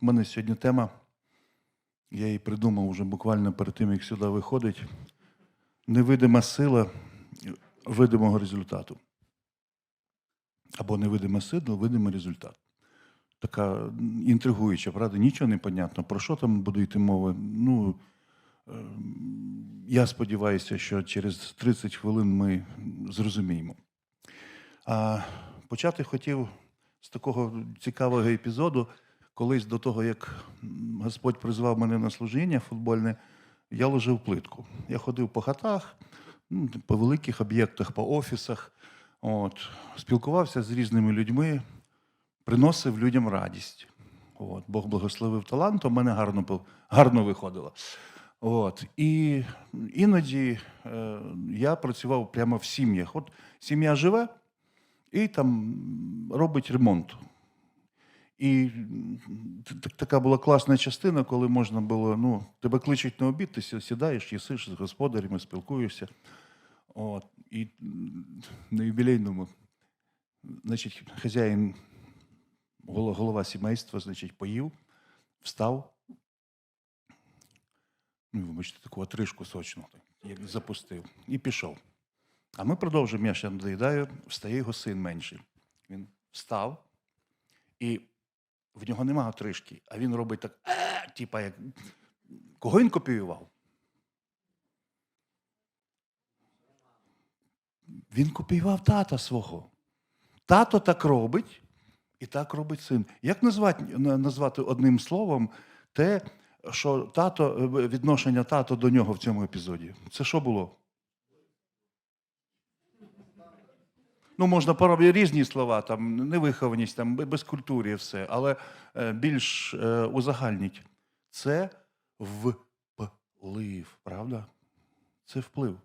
У мене сьогодні тема. Я її придумав уже буквально перед тим, як сюди виходить. Невидима сила видимого результату. Або невидима сила, видимий результат. Така інтригуюча, правда? Нічого не понятно. Про що там буде йти мова? Ну, е, я сподіваюся, що через 30 хвилин ми зрозуміємо. А почати хотів з такого цікавого епізоду. Колись до того, як Господь призвав мене на служіння футбольне, я ложив плитку. Я ходив по хатах, ну, по великих об'єктах, по офісах, от, спілкувався з різними людьми, приносив людям радість. От, Бог благословив талантом, у мене гарно, гарно виходило. От. І іноді е, я працював прямо в сім'ях. От сім'я живе і там робить ремонт. І така була класна частина, коли можна було, ну, тебе кличуть на обід, ти сідаєш, їсиш з господарями, спілкуєшся. От, і на юбілейному, значить, хазяїн, голова сімейства, значить, поїв, встав. Ну, вибачте, таку отрижку сочну, як запустив, і пішов. А ми продовжуємо, я ще доїдаю, встає його син менший. Він встав, і в нього немає отрижки, а він робить так, «Е», типа як. Кого він копіював? Він копіював тата свого. Тато так робить, і так робить син. Як назвати, назвати одним словом те, що тато, е, відношення тато до нього в цьому епізоді? Це що було? Ну, можна поробити різні слова, там невихованість, там бе- безкультур'я, все, але е, більш е, узагальніть. Це вплив, правда? Це вплив.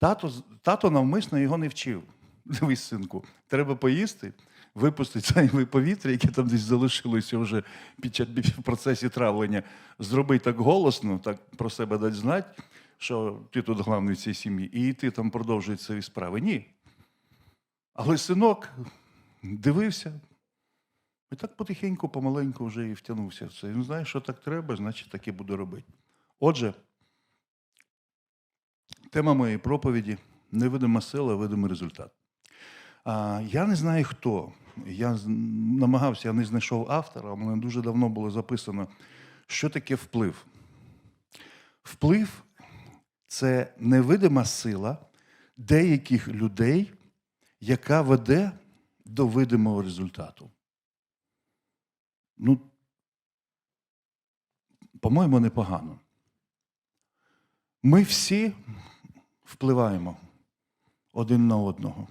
Тато, тато навмисно його не вчив. Дивись, синку, треба поїсти, випустити зайве повітря, яке там десь залишилося вже під час в процесі травлення. Зроби так голосно, так про себе дати знати, що ти тут головний в цій сім'ї, і ти там продовжуєш свої справи. Ні. Але синок дивився, і так потихеньку, помаленьку вже і втягнувся в це. Він знає, що так треба, значить так і буду робити. Отже, тема моєї проповіді невидима сила, видимий результат. А, я не знаю хто. Я намагався, я не знайшов автора, у мене дуже давно було записано, що таке вплив. Вплив це невидима сила деяких людей, яка веде до видимого результату. Ну, по-моєму, непогано. Ми всі впливаємо один на одного.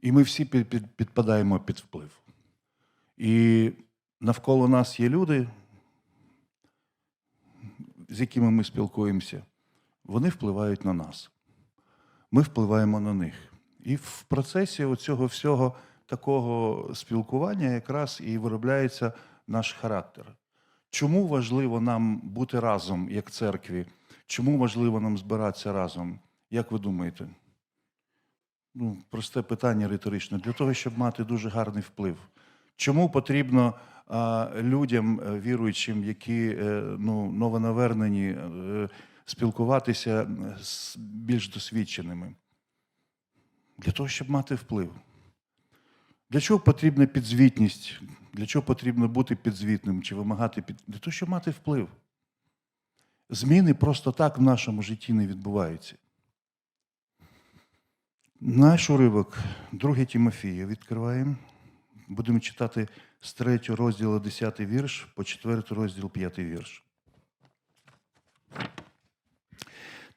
І ми всі під, під, підпадаємо під вплив. І навколо нас є люди, з якими ми спілкуємося, вони впливають на нас. Ми впливаємо на них. І в процесі цього всього такого спілкування якраз і виробляється наш характер. Чому важливо нам бути разом, як церкві? Чому важливо нам збиратися разом? Як ви думаєте? Ну, просте питання риторичне. Для того, щоб мати дуже гарний вплив. Чому потрібно людям, е, віруючим, які е, ну, новонавернені, е, спілкуватися з більш досвідченими? Для того, щоб мати вплив. Для чого потрібна підзвітність? Для чого потрібно бути підзвітним чи вимагати під... Для того, щоб мати вплив. Зміни просто так в нашому житті не відбуваються. Наш уривок, 2 Тимофія, відкриваємо. Будемо читати з 3 розділу 10 вірш по 4 розділ 5 вірш.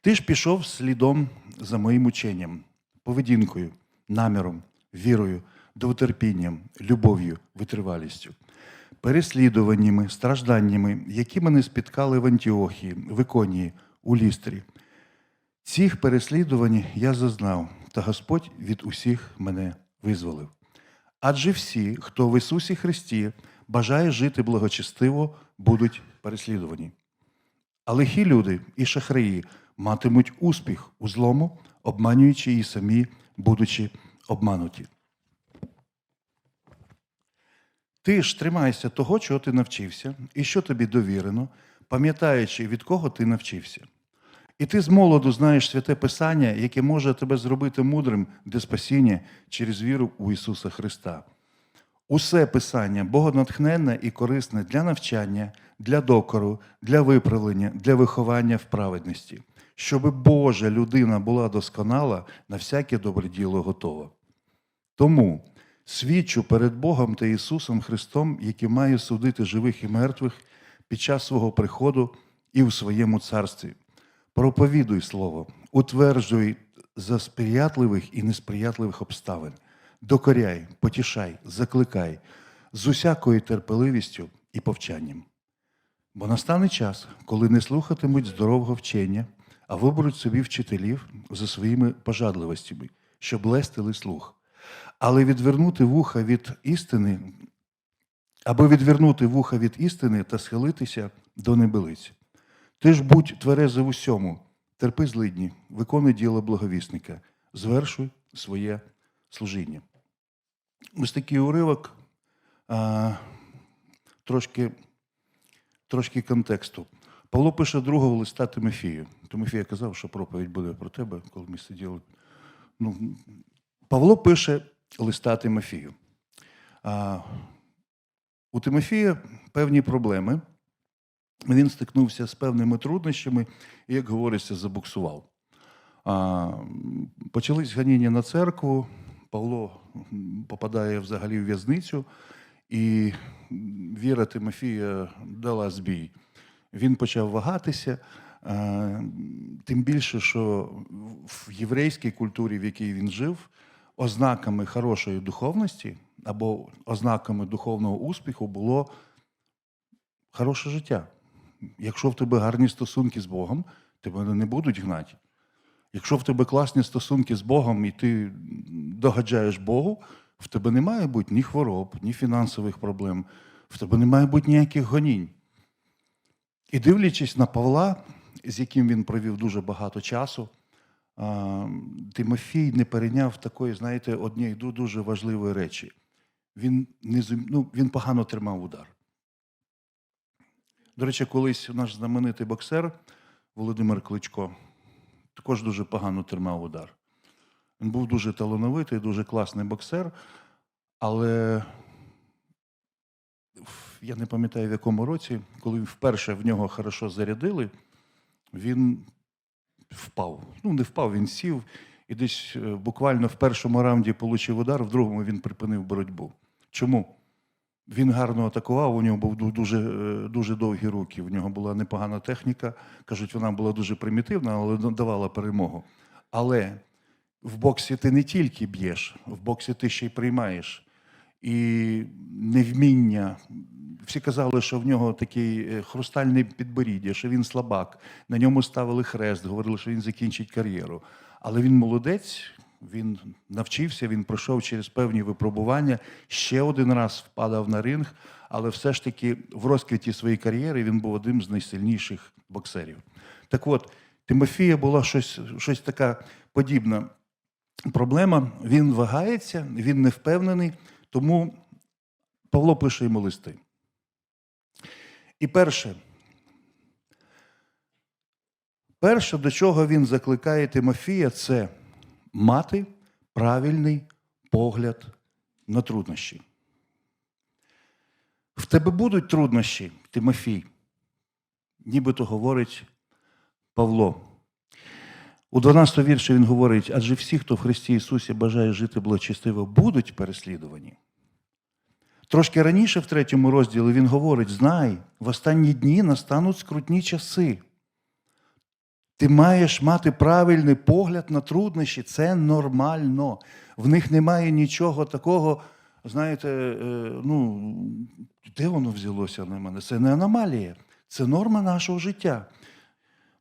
Ти ж пішов слідом за моїм ученням, поведінкою, наміром, вірою, довотерпінням, любов'ю, витривалістю, переслідуваннями, стражданнями, які мене спіткали в Антіохії, в Іконії, у Лістрі. Цих переслідувань я зазнав, та Господь від усіх мене визволив. Адже всі, хто в Ісусі Христі бажає жити благочестиво, будуть переслідувані. А лихі люди і шахраї матимуть успіх у злому, обманюючи і самі, будучи обмануті. Ти ж тримайся того, чого ти навчився, і що тобі довірено, пам'ятаючи, від кого ти навчився. І ти з молоду знаєш святе Писання, яке може тебе зробити мудрим для спасіння через віру у Ісуса Христа. Усе Писання богонатхненне і корисне для навчання, для докору, для виправлення, для виховання в праведності, щоб Божа людина була досконала, на всяке добре діло готова. Тому свідчу перед Богом та Ісусом Христом, який має судити живих і мертвих під час свого приходу і в своєму царстві. Проповідуй слово, утверджуй за сприятливих і несприятливих обставин, докоряй, потішай, закликай з усякою терпеливістю і повчанням. Бо настане час, коли не слухатимуть здорового вчення, а виберуть собі вчителів за своїми пожадливостями, щоб лестили слух. Але відвернути вуха від істини, аби відвернути вуха від істини та схилитися до небелиць. Ти ж будь тверезий в усьому, терпи злидні, виконуй діло благовісника, звершуй своє служіння. Ось такий уривок, а, трошки, трошки контексту. Павло пише другого листа Тимофію. Тимофія казав, що проповідь буде про тебе, коли ми сиділи. Ну, Павло пише листа Тимофію. А, у Тимофія певні проблеми. Він стикнувся з певними труднощами і, як говориться, забуксував. А, почались ганіння на церкву, Павло попадає взагалі в в'язницю, і віра Тимофія дала збій. Він почав вагатися, тим більше, що в єврейській культурі, в якій він жив, ознаками хорошої духовності або ознаками духовного успіху було хороше життя. Якщо в тебе гарні стосунки з Богом, тебе не будуть гнати. Якщо в тебе класні стосунки з Богом і ти догаджаєш Богу, в тебе не має бути ні хвороб, ні фінансових проблем, в тебе не має бути ніяких гонінь. І дивлячись на Павла, з яким він провів дуже багато часу, Тимофій не перейняв такої, знаєте, однієї ду- дуже важливої речі. Він, не, ну, він погано тримав удар. До речі, колись наш знаменитий боксер Володимир Кличко також дуже погано тримав удар. Він був дуже талановитий, дуже класний боксер, але я не пам'ятаю в якому році, коли вперше в нього хорошо зарядили, він впав. Ну, не впав, він сів і десь е, буквально в першому раунді отримав удар, в другому він припинив боротьбу. Чому? Він гарно атакував, у нього був дуже, е, дуже довгі руки, в нього була непогана техніка. Кажуть, вона була дуже примітивна, але давала перемогу. Але в боксі ти не тільки б'єш, в боксі ти ще й приймаєш. І невміння. Всі казали, що в нього такий е, хрустальний підборіддя, що він слабак. На ньому ставили хрест, говорили, що він закінчить кар'єру. Але він молодець, він навчився, він пройшов через певні випробування, ще один раз впадав на ринг, але все ж таки в розквіті своєї кар'єри він був одним з найсильніших боксерів. Так от, Тимофія була щось, щось така подібна проблема. Він вагається, він не впевнений, тому Павло пише йому листи. І перше, перше, до чого він закликає Тимофія, це мати правильний погляд на труднощі. В тебе будуть труднощі, Тимофій, нібито говорить Павло. У 12 вірші він говорить: адже всі, хто в Христі Ісусі бажає жити благочестиво, будуть переслідувані. Трошки раніше, в третьому розділі, він говорить: знай, в останні дні настануть скрутні часи. Ти маєш мати правильний погляд на труднощі. Це нормально. В них немає нічого такого, знаєте, е, ну, де воно взялося на мене? Це не аномалія, це норма нашого життя.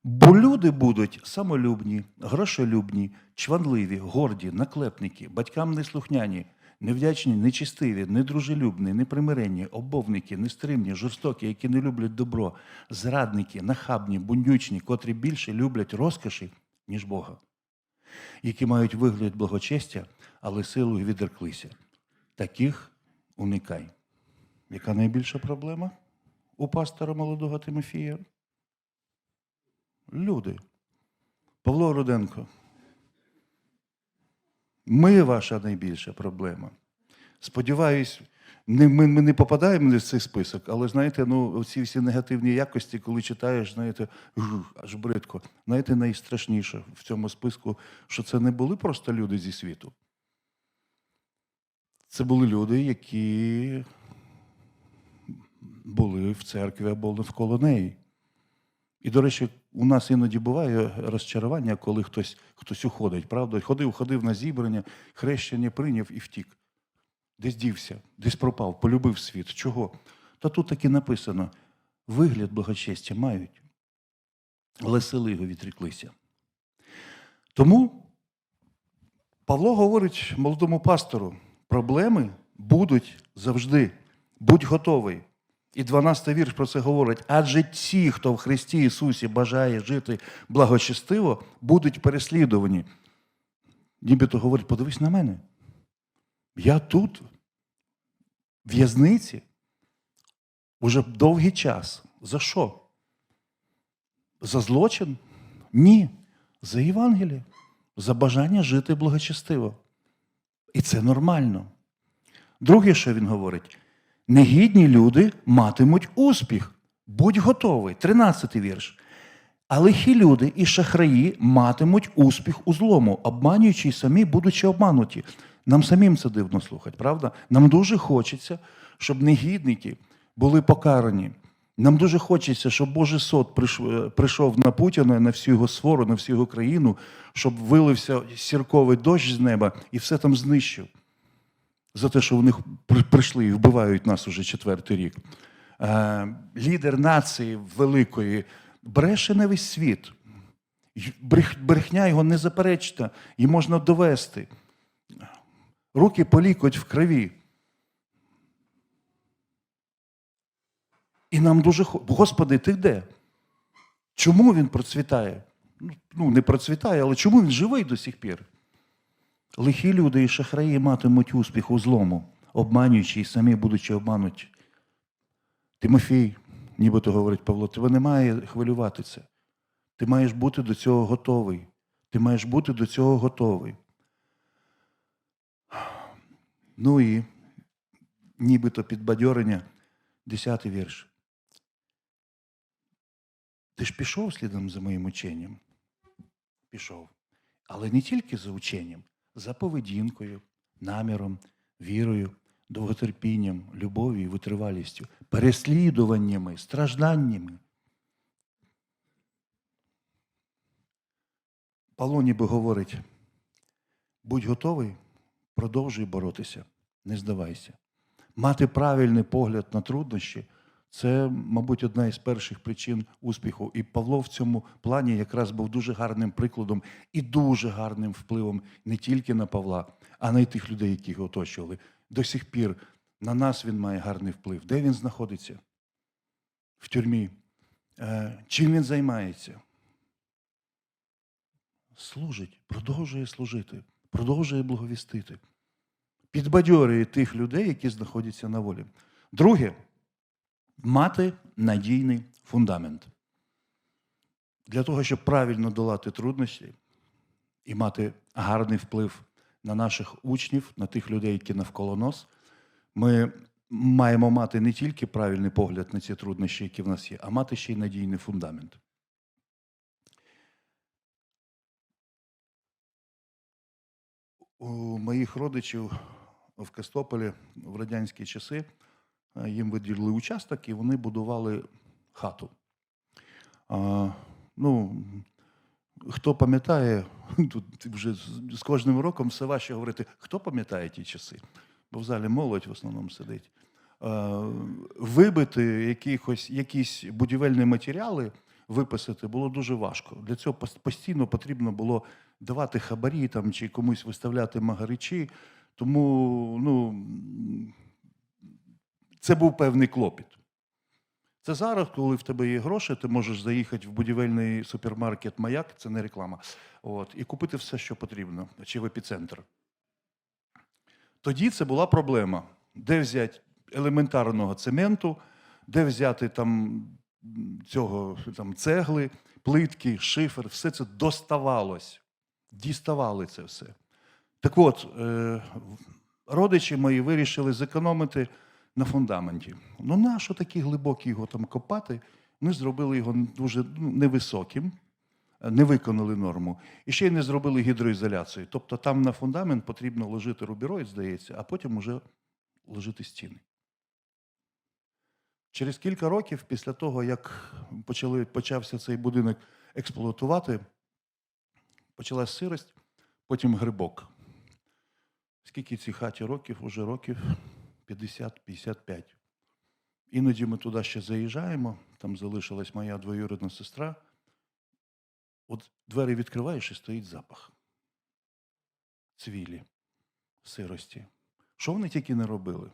Бо люди будуть самолюбні, грошолюбні, чванливі, горді, наклепники, батькам неслухняні, невдячні, нечистиві, недружелюбні, непримиренні, обовники, нестримні, жорстокі, які не люблять добро, зрадники, нахабні, бундючні, котрі більше люблять розкоші, ніж Бога, які мають вигляд благочестя, але силою відреклися. Таких уникай. Яка найбільша проблема у пастора молодого Тимофія? Люди. Павло Руденко. Ми ваша найбільша проблема. Сподіваюсь, не, ми, ми не попадаємо в цей список, але знаєте, ну, ці всі негативні якості, коли читаєш, знаєте, аж бридко. Знаєте, найстрашніше в цьому списку, що це не були просто люди зі світу. Це були люди, які були в церкві або навколо неї. І, до речі, у нас іноді буває розчарування, коли хтось, хтось уходить, правда? Ходив, ходив на зібрання, хрещення прийняв і втік. Десь дівся, десь пропав, полюбив світ. Чого? Та тут таки написано: вигляд благочестя мають, але сили його відріклися. Тому Павло говорить молодому пастору: проблеми будуть завжди. Будь готовий. І 12 вірш про це говорить. Адже ті, хто в Христі Ісусі бажає жити благочестиво, будуть переслідувані. Нібито говорить, подивись на мене. Я тут, в в'язниці, уже довгий час. За що? За злочин? Ні. За Євангеліє, за бажання жити благочестиво. І це нормально. Друге, що він говорить, негідні люди матимуть успіх. Будь готовий. 13 вірш. А лихі люди і шахраї матимуть успіх у злому, обманюючи й самі, будучи обмануті. Нам самим це дивно слухати, правда? Нам дуже хочеться, щоб негідники були покарані. Нам дуже хочеться, щоб Божий сод прийш- прийшов на Путіна, на всю його свору, на всю його країну, щоб вилився сірковий дощ з неба і все там знищив. За те, що вони прийшли і вбивають нас уже четвертий рік. Е, лідер нації великої бреше на весь світ. Брех- Брехня його незаперечна, і можна довести. Руки полікоть в крові. І нам дуже Господи, ти де? Чому він процвітає? Ну, Ну, не процвітає, але чому він живий до сих пір? Лихі люди і шахраї матимуть успіх у злому, обманюючи і самі будучи обмануті. Тимофій, нібито говорить Павло, тебе не має хвилювати це. Ти маєш бути до цього готовий. Ти маєш бути до цього готовий. Ну і нібито підбадьорення, десятий вірш. Ти ж пішов слідом за моїм ученням? Пішов. Але не тільки за ученням, за поведінкою, наміром, вірою, довготерпінням, любов'ю витривалістю, переслідуваннями, стражданнями. Павло ніби говорить: будь готовий, продовжуй боротися, не здавайся. Мати правильний погляд на труднощі це, мабуть, одна із перших причин успіху. І Павло в цьому плані якраз був дуже гарним прикладом і дуже гарним впливом не тільки на Павла, а на й тих людей, які його оточували. До сих пір на нас він має гарний вплив. Де він знаходиться? В тюрмі. Е, Чим він займається? Служить, продовжує служити, продовжує благовістити. Підбадьорює тих людей, які знаходяться на волі. Друге, мати надійний фундамент. Для того, щоб правильно долати труднощі і мати гарний вплив на наших учнів, на тих людей, які навколо нас, ми маємо мати не тільки правильний погляд на ці труднощі, які в нас є, а мати ще й надійний фундамент. У моїх родичів в Костополі в радянські часи їм виділили участок і вони будували хату. А, ну, хто пам'ятає, тут вже з- кожним роком все важче говорити, хто пам'ятає ті часи, бо в залі молодь в основному сидить. А, вибити якихось, якісь будівельні матеріали, виписати було дуже важко. Для цього постійно потрібно було давати хабарі там, чи комусь виставляти магаричі. Тому ну, це був певний клопіт. Це зараз, коли в тебе є гроші, ти можеш заїхати в будівельний супермаркет Маяк, це не реклама, от, і купити все, що потрібно, чи в епіцентр. Тоді це була проблема. Де взяти елементарного цементу, де взяти там цього там, цегли, плитки, шифер, все це доставалось. Діставали це все. Так от, е, родичі мої вирішили зекономити на фундаменті. Ну, нащо такі глибокі його там копати? Ми зробили його дуже ну, невисоким, е, не виконали норму. І ще й не зробили гідроізоляцію. Тобто там на фундамент потрібно ложити рубіроїд, здається, а потім уже ложити стіни. Через кілька років, після того, як почали, почався цей будинок експлуатувати, почалась сирость, потім грибок. Скільки цій хаті років? Уже років 50-55. Іноді ми туди ще заїжджаємо, там залишилась моя двоюрідна сестра. От двері відкриваєш і стоїть запах. Цвілі, сирості. Що вони тільки не робили?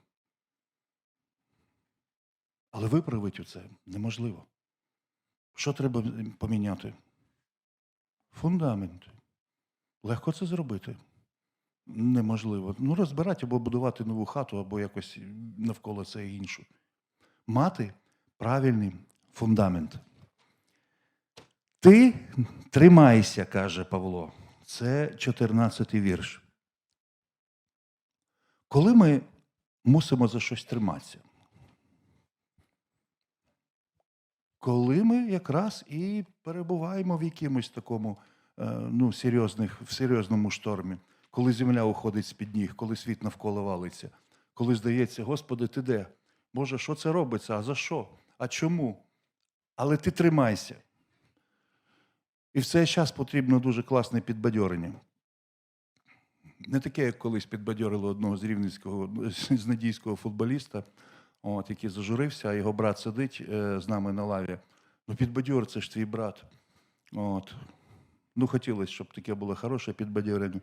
Але виправити це неможливо. Що треба поміняти? Фундамент. Легко це зробити. Неможливо. Ну, розбирати або будувати нову хату, або якось навколо це іншу. Мати правильний фундамент. Ти тримайся, каже Павло. Це 14-й вірш. Коли ми мусимо за щось триматися? Коли ми якраз і перебуваємо в якомусь такому е, ну, серйозних, в серйозному штормі, коли земля уходить з-під ніг, коли світ навколо валиться, коли здається, Господи, ти де? Боже, що це робиться? А за що? А чому? Але ти тримайся. І в цей час потрібно дуже класне підбадьорення. Не таке, як колись підбадьорили одного з рівненського, з надійського футболіста, от, який зажурився, а його брат сидить е, з нами на лаві. Ну, підбадьор, це ж твій брат. От. Ну, хотілося, щоб таке було хороше підбадьорення.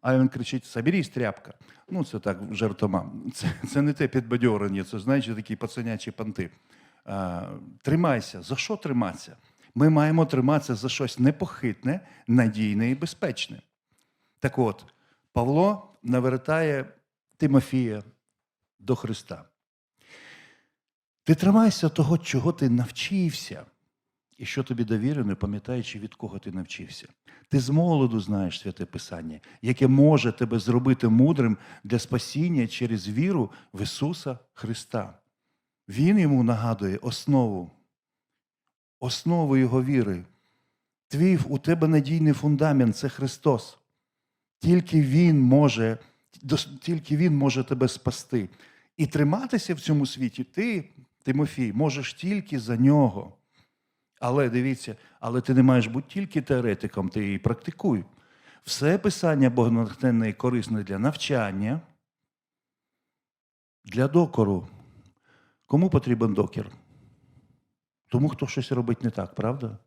А він кричить: Соберись, тряпка. Ну, це так жартома. Це, це не те підбадьорення, це, знаєте, такі пацанячі панти. А, тримайся. За що триматися? Ми маємо триматися за щось непохитне, надійне і безпечне. Так от, Павло навертає Тимофія до Христа. Ти тримайся того, чого ти навчився, і що тобі довірено, пам'ятаючи, від кого ти навчився. Ти з молоду знаєш святе Писання, яке може тебе зробити мудрим для спасіння через віру в Ісуса Христа. Він йому нагадує основу, основу Його віри. Твій у тебе надійний фундамент це Христос. Тільки Він може, тільки Він може тебе спасти. І триматися в цьому світі ти, Тимофій, можеш тільки за нього. Але дивіться, але ти не маєш бути тільки теоретиком, ти її практикуй. Все писання богонатхненне і корисне для навчання, для докору. Кому потрібен докір? Тому, хто щось робить не так, правда?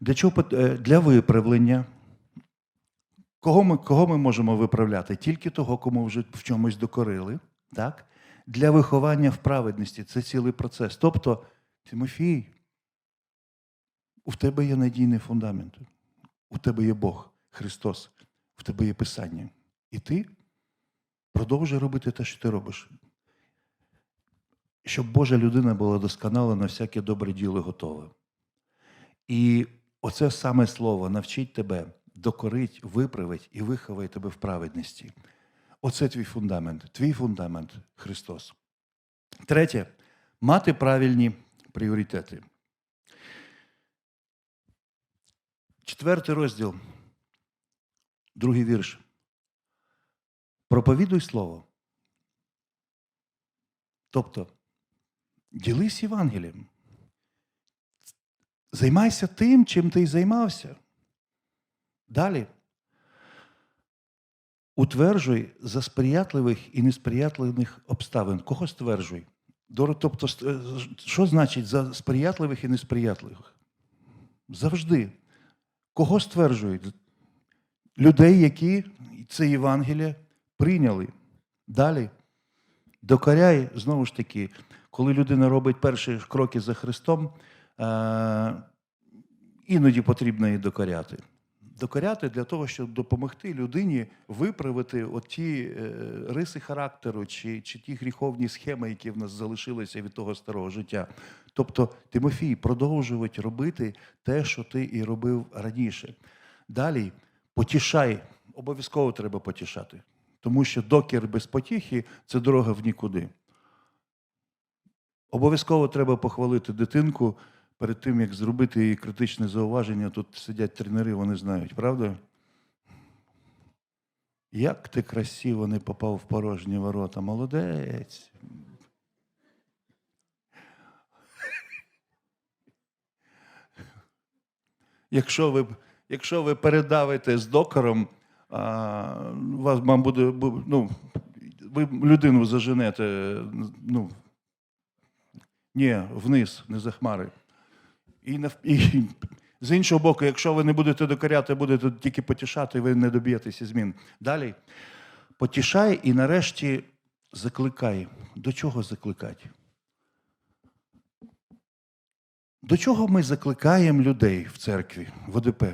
Для чого е, для виправлення. Кого ми, кого ми можемо виправляти? Тільки того, кому вже в чомусь докорили. Так? Для виховання в праведності це цілий процес. Тобто, Тимофій, у тебе є надійний фундамент. У тебе є Бог, Христос, в тебе є Писання. І ти продовжуй робити те, що ти робиш. Щоб Божа людина була досконала на всяке добре діло готове. І оце саме слово навчить тебе, докорить, виправить і виховає тебе в праведності. Оце твій фундамент. Твій фундамент Христос. Третє мати правильні пріоритети. Четвертий розділ, другий вірш. Проповідуй слово. Тобто, ділись Євангелієм. Займайся тим, чим ти й займався. Далі. Утверджуй за сприятливих і несприятливих обставин. Кого стверджуй? Тобто, е, що значить за сприятливих і несприятливих? Завжди. Кого стверджують? Людей, які це Євангеліє прийняли. Далі. Докоряй, знову ж таки, коли людина робить перші кроки за Христом, е- іноді потрібно її докоряти. Докоряти для того, щоб допомогти людині виправити ті риси характеру чи, чи ті гріховні схеми, які в нас залишилися від того старого життя. Тобто, Тимофій, продовжувати робити те, що ти і робив раніше. Далі потішай, обов'язково треба потішати, тому що докір без потіхи це дорога в нікуди. Обов'язково треба похвалити дитинку перед тим, як зробити їй критичне зауваження. Тут сидять тренери, вони знають, правда? Як ти красиво не попав в порожні ворота, молодець. Якщо ви, якщо ви передавите з докором, а, вас вам буде, ну, ви людину заженете, ну, ні, вниз, не за хмари. І, нав- і з іншого боку, якщо ви не будете докоряти, будете тільки потішати, ви не доб'єтеся змін. Далі. Потішай і нарешті закликай. До чого закликати? До чого ми закликаємо людей в церкві, в ОДП?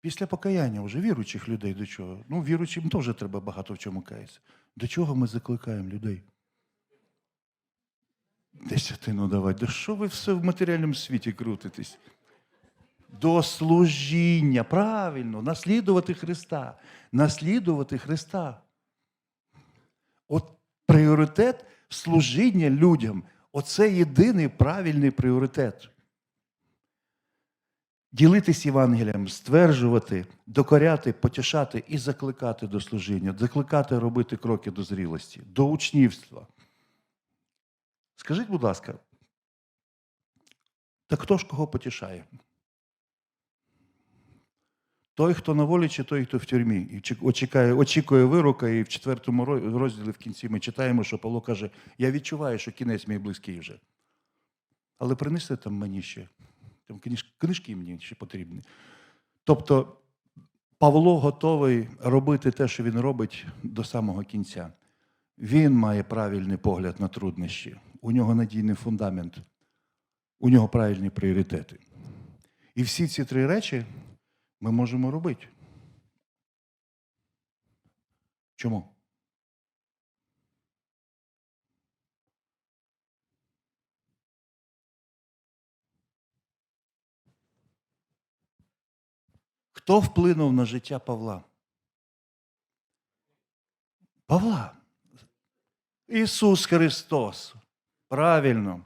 Після покаяння вже віруючих людей до чого? Ну, віруючим теж треба багато в чому каятися. До чого ми закликаємо людей? Десятину давати. Да що ви все в матеріальному світі крутитесь? До служіння, правильно, наслідувати Христа. Наслідувати Христа. От пріоритет служіння людям. Оце єдиний правильний пріоритет. Ділитись Євангелієм, стверджувати, докоряти, потішати і закликати до служіння, закликати робити кроки до зрілості, до учнівства. Скажіть, будь ласка, та хто ж кого потішає? Той, хто на волі, чи той, хто в тюрмі, і чек- очікує, вирока, і в четвертому розділі в кінці ми читаємо, що Павло каже: Я відчуваю, що кінець мій близький вже. Але принесли там мені ще. Там книж- книжки мені ще потрібні. Тобто Павло готовий робити те, що він робить до самого кінця. Він має правильний погляд на труднощі, у нього надійний фундамент, у нього правильні пріоритети. І всі ці три речі ми можемо робити. Чому? Хто вплинув на життя Павла? Павла. Ісус Христос. Правильно.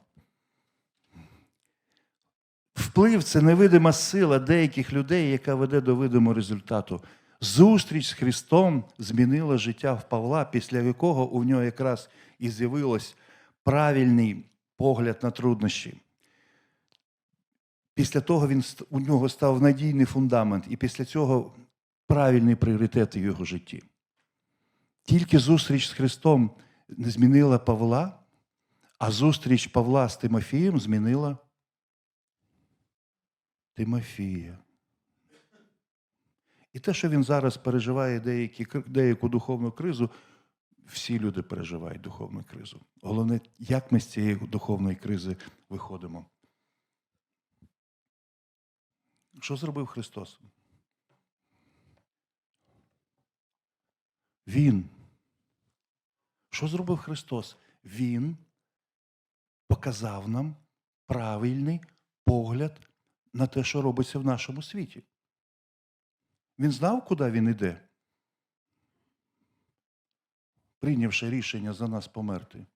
Вплив це невидима сила деяких людей, яка веде до видимого результату. Зустріч з Христом змінила життя в Павла, після якого у нього якраз і з'явилось правильний погляд на труднощі. Після того він, у нього став надійний фундамент, і після цього правильний пріоритет в його житті. Тільки зустріч з Христом змінила Павла, а зустріч Павла з Тимофієм змінила Тимофія. І те, що він зараз переживає деякі, деяку духовну кризу, всі люди переживають духовну кризу. Головне, як ми з цієї духовної кризи виходимо. Що зробив Христос? Він. Що зробив Христос? Він показав нам правильний погляд на те, що робиться в нашому світі. Він знав, куди він іде, прийнявши рішення за нас померти.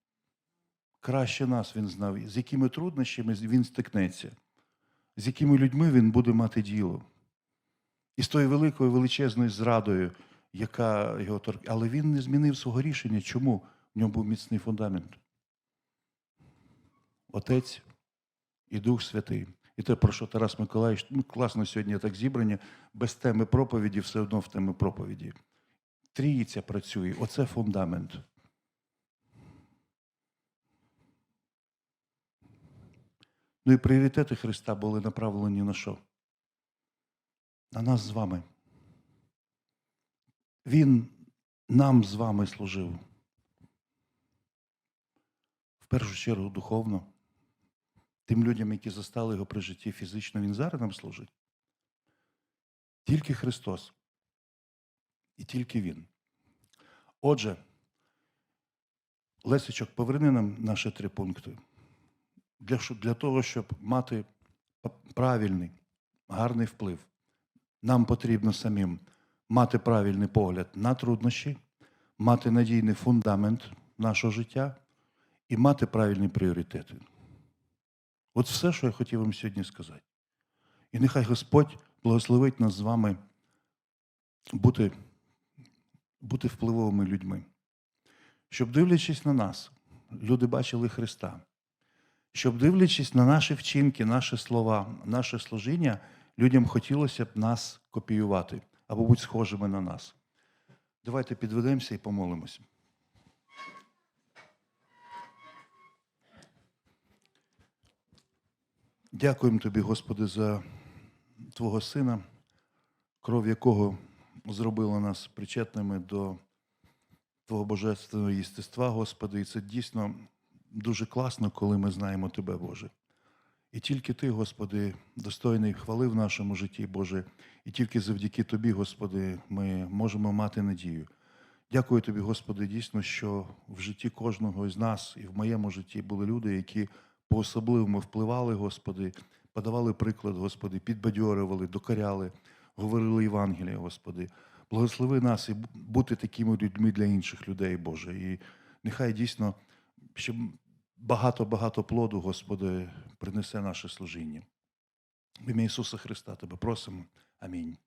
Краще нас він знав, з якими труднощами він стикнеться, з якими людьми він буде мати діло. І з тою великою величезною зрадою, яка його торк. Але він не змінив свого рішення. Чому? В ньому був міцний фундамент. Отець і Дух Святий. І те, про що Тарас Миколаївич, ну, класно сьогодні так зібрання, без теми проповіді, все одно в теми проповіді. Трійця працює, оце фундамент. Ну і пріоритети Христа були направлені на що? На нас з вами. Він нам з вами служив. В першу чергу духовно. Тим людям, які застали його при житті фізично, він зараз нам служить. Тільки Христос. І тільки Він. Отже, Лесичок, поверни нам наші три пункти. Для, для того, щоб мати правильний, гарний вплив, нам потрібно самим мати правильний погляд на труднощі, мати надійний фундамент нашого життя і мати правильні пріоритети. От все, що я хотів вам сьогодні сказати. І нехай Господь благословить нас з вами бути, бути впливовими людьми. Щоб, дивлячись на нас, люди бачили Христа. Щоб, дивлячись на наші вчинки, наші слова, наше служіння, людям хотілося б нас копіювати або бути схожими на нас. Давайте підведемося і помолимося. Дякуємо тобі, Господи, за Твого Сина, кров якого зробила нас причетними до Твого божественного єстества, Господи, і це дійсно дуже класно, коли ми знаємо Тебе, Боже. І тільки Ти, Господи, достойний хвали в нашому житті, Боже, і тільки завдяки Тобі, Господи, ми можемо мати надію. Дякую Тобі, Господи, дійсно, що в житті кожного з нас і в моєму житті були люди, які по-особливому впливали, Господи, подавали приклад, Господи, підбадьорювали, докоряли, говорили Євангелія, Господи. Благослови нас і бути такими людьми для інших людей, Боже. І нехай дійсно, щоб багато-багато плоду, Господи, принесе наше служіння. В ім'я Ісуса Христа Тебе просимо. Амінь.